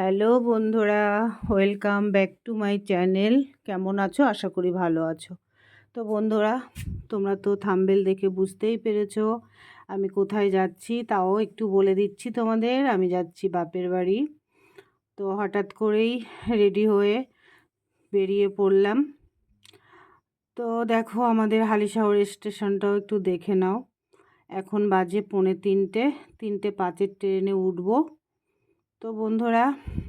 Hello বন্ধুরা, welcome back to my channel. কেমন আছো? আশা করি ভালো আছো। তো বন্ধুরা, তোমরা তো থাম্বেল দেখে বুঝতেই পেরেছ, আমি কোথায় যাচ্ছি তাও একটু বলে দিচ্ছি তোমাদের। আমি যাচ্ছি বাপের বাড়ি। তো হঠাৎ করেই রেডি হয়ে বেরিয়ে পড়লাম। তো দেখো আমাদের হালিশহর স্টেশনটাও একটু দেখে নাও। এখন বাজে পৌনে তিনটে তিনটে পাঁচের ট্রেনে উঠবো। তো বন্ধুরা,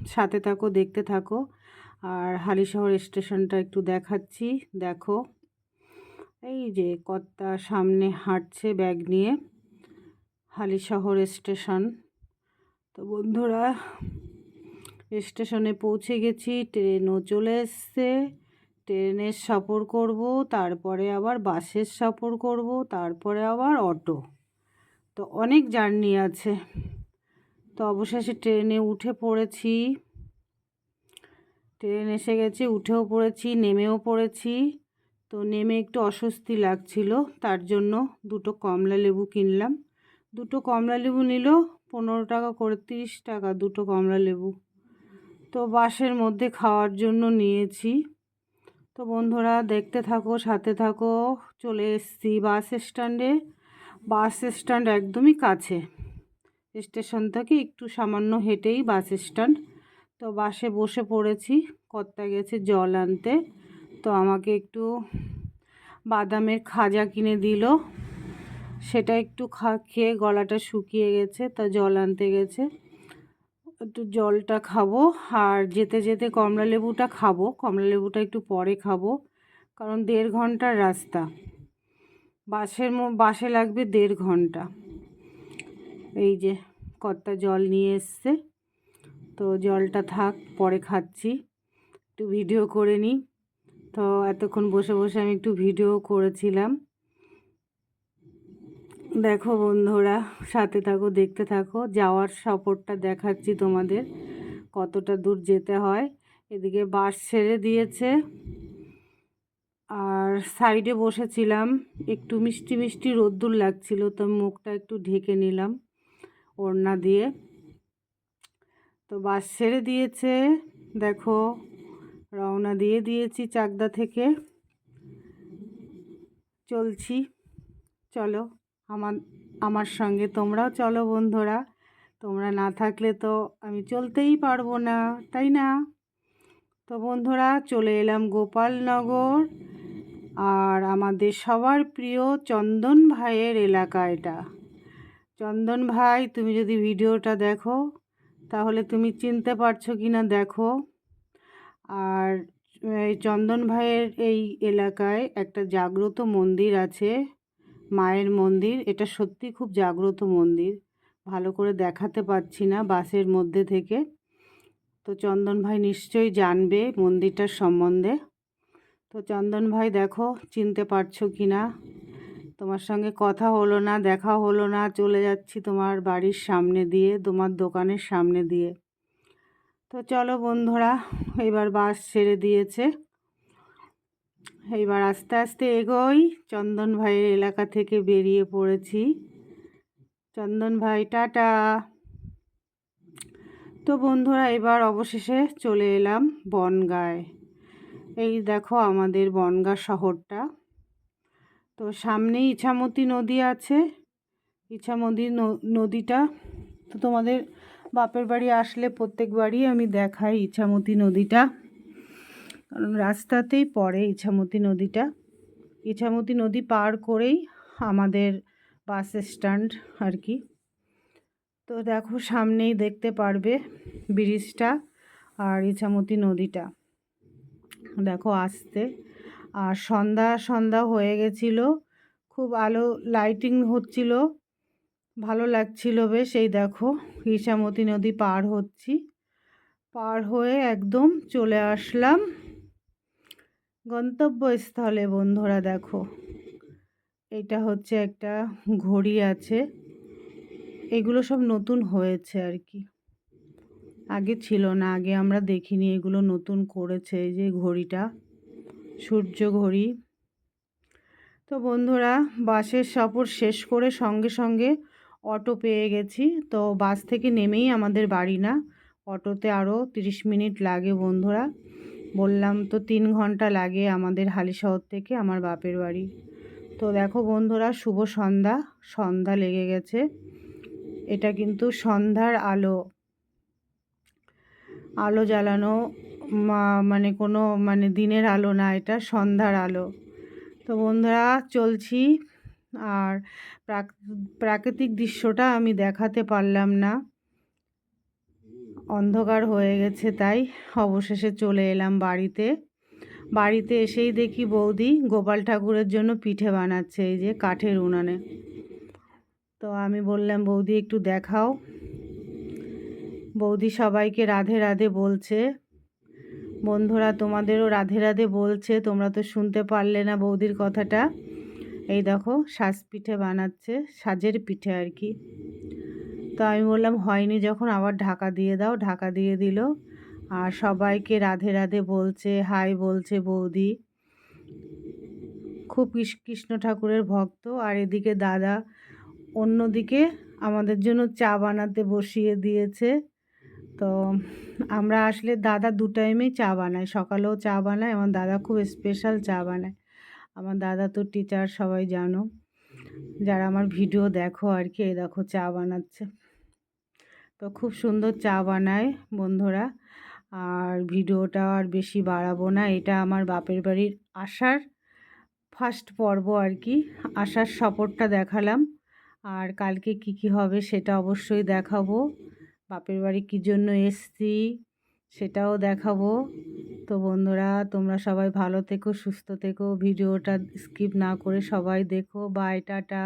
সাথে থাকো, দেখতে থাকো। আর হালিশহর স্টেশনটা একটু দেখাচ্ছি, দেখো। এই যে কর্তা সামনে হাঁটছে ব্যাগ নিয়ে, হালিশহর স্টেশন। তো বন্ধুরা, স্টেশনে পৌঁছে গেছি, ট্রেনও চলে এসছে। ট্রেনের সফর করব, তারপরে আবার বাসের সফর করব, তারপরে আবার অটো। তো অনেক জার্নি আছে। তো অবশেষে ট্রেনে উঠে পড়েছি। ট্রেন এসে গেছে, উঠেও পড়েছি, নেমেও পড়েছি। তো নেমে একটু অস্বস্তি লাগছিল, তার জন্য দুটো কমলা লেবু কিনলাম। দুটো কমলা লেবু নিল, পনেরো টাকা করে তিরিশ টাকা দুটো কমলা লেবু। তো বাসের মধ্যে খাওয়ার জন্য নিয়েছি। তো বন্ধুরা, দেখতে থাকো, সাথে থাকো, চলে এসছি বাস স্ট্যান্ডে। বাস স্ট্যান্ড একদমই কাছে। স্টেশন থেকে একটু সামান্য হেঁটেই বাস স্ট্যান্ড। তো বাসে বসে পড়েছি, কর্তা গেছে জল আনতে। তো আমাকে একটু বাদামের খাজা কিনে দিল। সেটা একটু খা, খেয়ে গলাটা শুকিয়ে গেছে, তা জল আনতে গেছে। একটু জলটা খাব, আর যেতে যেতে কমলা লেবুটা খাব। কমলা লেবুটা একটু পরে খাব, কারণ দেড় ঘণ্টার রাস্তা। বাসের বাসে লাগবে দেড় ঘণ্টা। এই যে কর্তা জল নিয়ে এসছে। তো জলটা থাক, পরে খাচ্ছি। একটু ভিডিও করে নিই। তো এতক্ষণ বসে বসে আমি একটু ভিডিও করেছিলাম। দেখো বন্ধুরা, সাথে থাকো, দেখতে থাকো। যাওয়ার সফরটা দেখাচ্ছি তোমাদের। কতটা দূর যেতে হয়। এদিকে বাস ছেড়ে দিয়েছে। আর সাইডে বসেছিলাম। একটু মিষ্টি মিষ্টি রোদ্দুর লাগছিল, তো মুখটা একটু ঢেকে নিলাম। ওড়না দিয়ে। তো বাস ছেড়ে দিয়েছে। দেখো, রওনা দিয়ে দিয়েছি চাকদা থেকে। চলছি। চলো, আমার আমার সঙ্গে তোমরাও চলো বন্ধুরা। তোমরা না থাকলে তো আমি চলতেই পারব না, তাই না? তো বন্ধুরা, চলে এলাম গোপালনগর। আর আমাদের সবার প্রিয় চন্দন ভাইয়ের এলাকা এটা। চন্দন ভাই, তুমি যদি ভিডিওটা দেখো, তাহলে তুমি চিনতে পারছ কি না দেখো। আর, এই চন্দন ভাইয়ের এই এলাকায় একটা জাগ্রত মন্দির আছে, মায়ের মন্দির। এটা সত্যি খুব জাগ্রত মন্দির। ভালো করে দেখাতে পাচ্ছি না বাসের মধ্যে থেকে। তো চন্দন ভাই নিশ্চয়ই জানবে মন্দিরটার সম্বন্ধে। তো চন্দন ভাই দেখো, চিনতে পারছ কি না তোমার সঙ্গে কথা হলো না, দেখা হলো না, চলে যাচ্ছি তোমার বাড়ির সামনে দিয়ে, তোমার দোকানের সামনে দিয়ে। তো চলো বন্ধুরা, এবার বাস ছেড়ে দিয়েছে। এইবার আস্তে আস্তে এগোই। চন্দন ভাইয়ের এলাকা থেকে বেরিয়ে পড়েছি। চন্দন ভাই, টাটা। তো বন্ধুরা, এবার অবশেষে চলে এলাম বনগায়। এই দেখো আমাদের বনগা শহরটা। তো সামনেই ইছামতি নদী আছে। ইছামতি নদীটা। তো তোমাদের বাপের বাড়ি আসলে প্রত্যেকবারই আমি দেখাই ইছামতি নদীটা। কারণ রাস্তাতেই পড়ে ইছামতি নদীটা। ইছামতি নদী পার করেই আমাদের বাস স্ট্যান্ড আর কি। তো দেখো সামনেই দেখতে পারবে ব্রিজটা আর ইছামতি নদীটা। দেখো আসতে। আর সন্ধ্যা সন্ধ্যা হয়ে গেছিল। খুব আলো লাইটিং হচ্ছিল। ভালো লাগছিল বেশ। এই দেখো, ঈশামতি নদী পার হচ্ছি। পার হয়ে একদম চলে আসলাম গন্তব্যস্থলে, বন্ধুরা দেখো। এটা হচ্ছে একটা ঘড়ি আছে। এগুলো সব নতুন হয়েছে আর কি। আগে ছিল না, আগে আমরা দেখিনি এগুলো নতুন করেছে, এই যে ঘড়িটা। সূর্য ঘড়ি তো বন্ধুরা, বাসের সফর শেষ করে সঙ্গে সঙ্গে অটো পেয়ে গেছি। তো বাস থেকে নেমেই আমাদের বাড়ি না, অটোতে আরও তিরিশ মিনিট লাগে বন্ধুরা। বললাম, তো তিন ঘণ্টা লাগে আমাদের হালিশহর থেকে আমার বাপের বাড়ি। তো দেখো বন্ধুরা, শুভ সন্ধ্যা। সন্ধ্যা লেগে গেছে। এটা কিন্তু সন্ধ্যার আলো। আলো জ্বালানো মানে কোনো মানে দিনের আলো না, এটা সন্ধ্যার আলো। তো বন্ধুরা, চলছি। আর প্রাক- প্রাকৃতিক দৃশ্যটা আমি দেখাতে পারলাম না। অন্ধকার হয়ে গেছে তাই অবশেষে চলে এলাম বাড়িতে। বাড়িতে এসেই দেখি বৌদি গোপাল ঠাকুরের জন্য পিঠে বানাচ্ছে এই যে কাঠের উনানে। তো আমি বললাম, বৌদি, একটু দেখাও। বৌদি সবাইকে রাধে রাধে বলছে বন্ধুরা, তোমাদেরও রাধে রাধে বলছে, তোমরা তো শুনতে পারলে না বৌদির কথাটা। এই দেখো সাজ পিঠে বানাচ্ছে, সাজের পিঠে আর কি। তো আমি বললাম, হয়নি, যখন আবার ঢাকা দিয়ে দাও, ঢাকা দিয়ে দিল। আর সবাইকে রাধে রাধে বলছে, হাই বলছে বৌদি। খুব কৃষ্ণ ঠাকুরের ভক্ত। আর এদিকে দাদা অন্যদিকে আমাদের জন্য চা বানাতে বসিয়ে দিয়েছে। তো আমরা আসলে দাদা দু টাইমেই চা বানায়। সকালেও চা বানায়, আমার দাদা খুব স্পেশাল চা বানায়। আমার দাদা তো টিচার সবাই জানো। যারা আমার ভিডিও দেখো আর কি, এই দেখো চা বানাচ্ছে। তো খুব সুন্দর চা বানায় বন্ধুরা। আর ভিডিওটা আর বেশি বাড়াবো না, এটা আমার বাপের বাড়ির আসার ফার্স্ট পর্ব আর কি। আসার সফরটা দেখালাম। আর কালকে কি কি হবে সেটা অবশ্যই দেখাবো। বাপের বাড়ি কী জন্য এসছি সেটাও দেখাবো। তো বন্ধুরা, তোমরা সবাই ভালো থেকো, সুস্থ থেকো, ভিডিওটা স্কিপ না করে সবাই দেখো। Bye, tata.